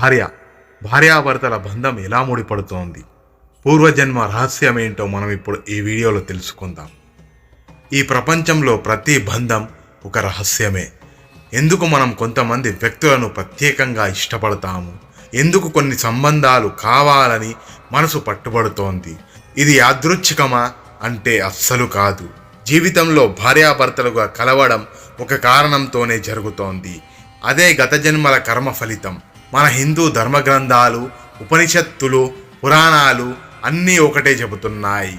భార్య. భార్యాభర్తల బంధం ఎలా ముడిపడుతోంది? పూర్వజన్మ రహస్యం ఏంటో మనం ఇప్పుడు ఈ వీడియోలో తెలుసుకుందాం. ఈ ప్రపంచంలో ప్రతి బంధం ఒక రహస్యమే. ఎందుకు మనం కొంతమంది వ్యక్తులను ప్రత్యేకంగా ఇష్టపడతాము? ఎందుకు కొన్ని సంబంధాలు కావాలని మనసు పట్టుబడుతోంది? ఇది యాదృచ్ఛికమా అంటే అస్సలు కాదు. జీవితంలో భార్యాభర్తలుగా కలవడం ఒక కారణంతోనే జరుగుతోంది. అదే గత జన్మల కర్మ ఫలితం. మన హిందూ ధర్మ గ్రంథాలు ఉపనిషత్తులు పురాణాలు అన్నీ ఒకటే చెబుతున్నాయి.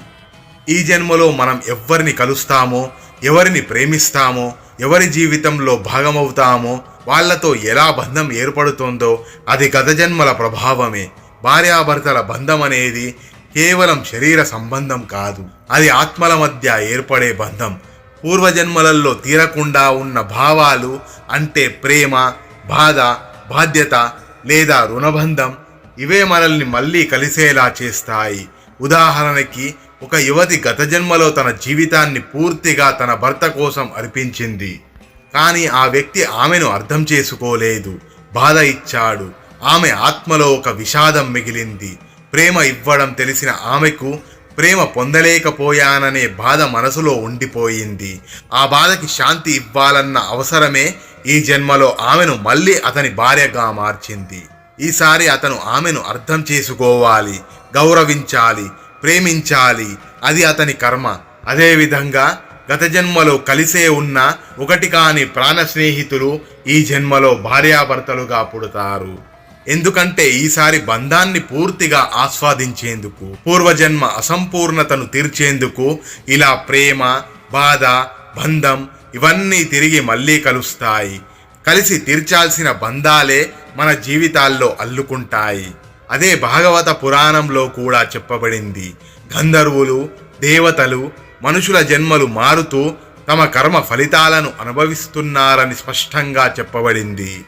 ఈ జన్మలో మనం ఎవరిని కలుస్తామో ఎవరిని ప్రేమిస్తామో ఎవరి జీవితంలో భాగమవుతామో వాళ్ళతో ఎలా బంధం ఏర్పడుతుందో అది గత జన్మల ప్రభావమే. భార్యాభర్తల బంధం అనేది కేవలం శరీర సంబంధం కాదు. అది ఆత్మల మధ్య ఏర్పడే బంధం. పూర్వజన్మలలో తీరకుండా ఉన్న భావాలు అంటే ప్రేమ బాధ బాధ్యత లేదా రుణబంధం ఇవే మనల్ని మళ్ళీ కలిసేలా చేస్తాయి. ఉదాహరణకి ఒక యువతి గత జన్మలో తన జీవితాన్ని పూర్తిగా తన భర్త కోసం అర్పించింది. కానీ ఆ వ్యక్తి ఆమెను అర్థం చేసుకోలేదు బాధ ఇచ్చాడు. ఆమె ఆత్మలో ఒక విషాదం మిగిలింది. ప్రేమ ఇవ్వడం తెలిసిన ఆమెకు ప్రేమ పొందలేకపోయాననే బాధ మనసులో ఉండిపోయింది. ఆ బాధకి శాంతి ఇవ్వాలన్న అవసరమే ఈ జన్మలో ఆమెను మళ్ళీ అతని భార్యగా మార్చింది. ఈసారి అతను ఆమెను అర్థం చేసుకోవాలి గౌరవించాలి ప్రేమించాలి. అది అతని కర్మ. అదేవిధంగా గత జన్మలో కలిసే ఉన్న ఒకటి కాని ప్రాణ స్నేహితులు ఈ జన్మలో భార్యాభర్తలుగా పుడతారు. ఎందుకంటే ఈసారి బంధాన్ని పూర్తిగా ఆస్వాదించేందుకు పూర్వజన్మ అసంపూర్ణతను తీర్చేందుకు ఇలా ప్రేమ బాధ బంధం ఇవన్నీ తిరిగి మళ్ళీ కలుస్తాయి. కలిసి తీర్చాల్సిన బంధాలే మన జీవితాల్లో అల్లుకుంటాయి. అదే భాగవత పురాణంలో కూడా చెప్పబడింది. గంధర్వులు దేవతలు మనుషుల జన్మలు మారుతూ తమ కర్మ ఫలితాలను అనుభవిస్తున్నారని స్పష్టంగా చెప్పబడింది.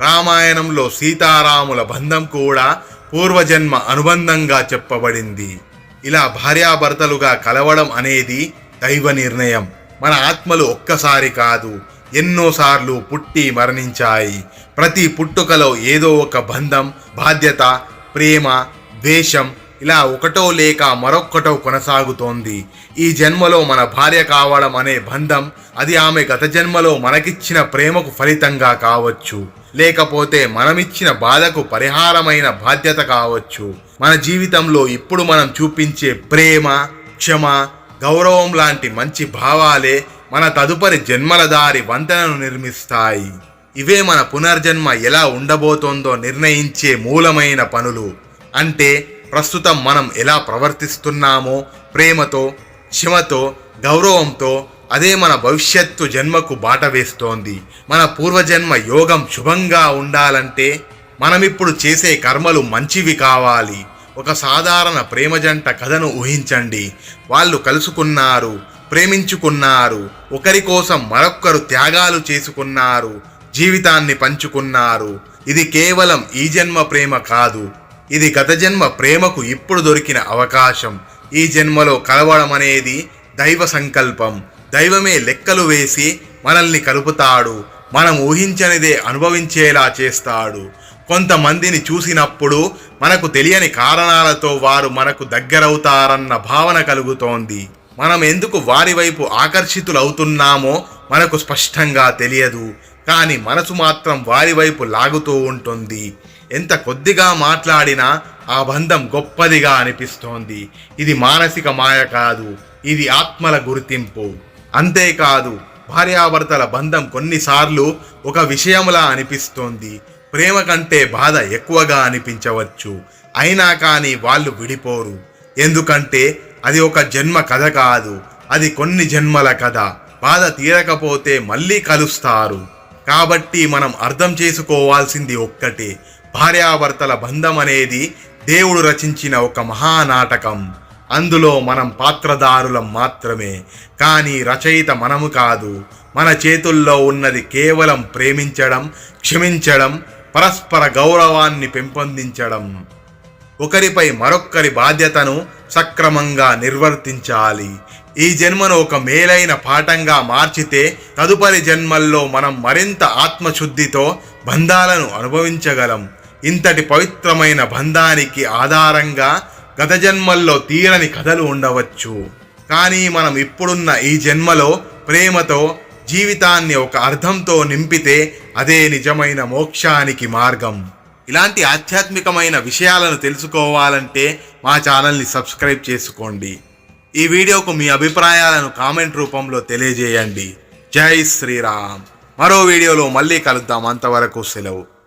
రామాయణంలో సీతారాముల బంధం కూడా పూర్వజన్మ అనుబంధంగా చెప్పబడింది. ఇలా భార్యాభర్తలుగా కలవడం అనేది దైవ నిర్ణయం. మన ఆత్మలు ఒక్కసారి కాదు ఎన్నోసార్లు పుట్టి మరణించాయి. ప్రతి పుట్టుకలో ఏదో ఒక బంధం బాధ్యత ప్రేమ ద్వేషం ఇలా ఒకటో లేక మరొక్కటో కొనసాగుతోంది. ఈ జన్మలో మన భార్య కావడం అనే బంధం అది ఆమె గత జన్మలో మనకిచ్చిన ప్రేమకు ఫలితంగా కావచ్చు. లేకపోతే మనమిచ్చిన బాధకు పరిహారమైన బాధ్యత కావచ్చు. మన జీవితంలో ఇప్పుడు మనం చూపించే ప్రేమ క్షమ గౌరవం లాంటి మంచి భావాలే మన తదుపరి జన్మల దారి వంతెనను నిర్మిస్తాయి. ఇవే మన పునర్జన్మ ఎలా ఉండబోతోందో నిర్ణయించే మూలమైన పనులు. అంటే ప్రస్తుతం మనం ఎలా ప్రవర్తిస్తున్నామో ప్రేమతో క్షమతో గౌరవంతో అదే మన భవిష్యత్తు జన్మకు బాట వేస్తోంది. మన పూర్వజన్మ యోగం శుభంగా ఉండాలంటే మనమిప్పుడు చేసే కర్మలు మంచివి కావాలి. ఒక సాధారణ ప్రేమ జంట కథను ఊహించండి. వాళ్ళు కలుసుకున్నారు ప్రేమించుకున్నారు ఒకరి కోసం మరొక్కరు త్యాగాలు చేసుకున్నారు జీవితాన్ని పంచుకున్నారు. ఇది కేవలం ఈ జన్మ ప్రేమ కాదు. ఇది గత జన్మ ప్రేమకు ఇప్పుడు దొరికిన అవకాశం. ఈ జన్మలో కలవడం అనేది దైవ సంకల్పం. దైవమే లెక్కలు వేసి మనల్ని కలుపుతాడు. మనం ఊహించనిదే అనుభవించేలా చేస్తాడు. కొంతమందిని చూసినప్పుడు మనకు తెలియని కారణాలతో వారు మనకు దగ్గరవుతారన్న భావన కలుగుతోంది. మనం ఎందుకు వారి వైపు ఆకర్షితులవుతున్నామో మనకు స్పష్టంగా తెలియదు. కానీ మనసు మాత్రం వారి వైపు లాగుతూ ఉంటుంది. ఎంత కొద్దిగా మాట్లాడినా ఆ బంధం గొప్పదిగా అనిపిస్తోంది. ఇది మానసిక మాయ కాదు ఇది ఆత్మల గుర్తింపు. అంతేకాదు భార్యాభర్తల బంధం కొన్నిసార్లు ఒక విషయంలా అనిపిస్తోంది. ప్రేమ కంటే బాధ ఎక్కువగా అనిపించవచ్చు. అయినా కానీ వాళ్ళు విడిపోరు. ఎందుకంటే అది ఒక జన్మ కథ కాదు. అది కొన్ని జన్మల కథ. బాధ తీరకపోతే మళ్ళీ కలుస్తారు. కాబట్టి మనం అర్థం చేసుకోవాల్సింది ఒక్కటే. భార్యాభర్తల బంధం అనేది దేవుడు రచించిన ఒక మహానాటకం. అందులో మనం పాత్రదారులం మాత్రమే. కానీ రచయిత మనము కాదు. మన చేతుల్లో ఉన్నది కేవలం ప్రేమించడం క్షమించడం పరస్పర గౌరవాన్ని పెంపొందించడం. ఒకరిపై మరొక్కరి బాధ్యతను సక్రమంగా నిర్వర్తించాలి. ఈ జన్మను ఒక మేలైన పాఠంగా మార్చితే తదుపరి జన్మల్లో మనం మరింత ఆత్మశుద్ధితో బంధాలను అనుభవించగలం. ఇంతటి పవిత్రమైన బంధానికి ఆధారంగా గత జన్మల్లో తీరని కథలు ఉండవచ్చు. కానీ మనం ఇప్పుడున్న ఈ జన్మలో ప్రేమతో జీవితాన్ని ఒక అర్థంతో నింపితే అదే నిజమైన మోక్షానికి మార్గం. ఇలాంటి ఆధ్యాత్మికమైన విషయాలను తెలుసుకోవాలంటే మా ఛానల్ని సబ్స్క్రైబ్ చేసుకోండి. ఈ వీడియోకు మీ అభిప్రాయాలను కామెంట్ రూపంలో తెలియజేయండి. జై శ్రీరామ్. మరో వీడియోలో మళ్ళీ కలుద్దాం. అంతవరకు సెలవు.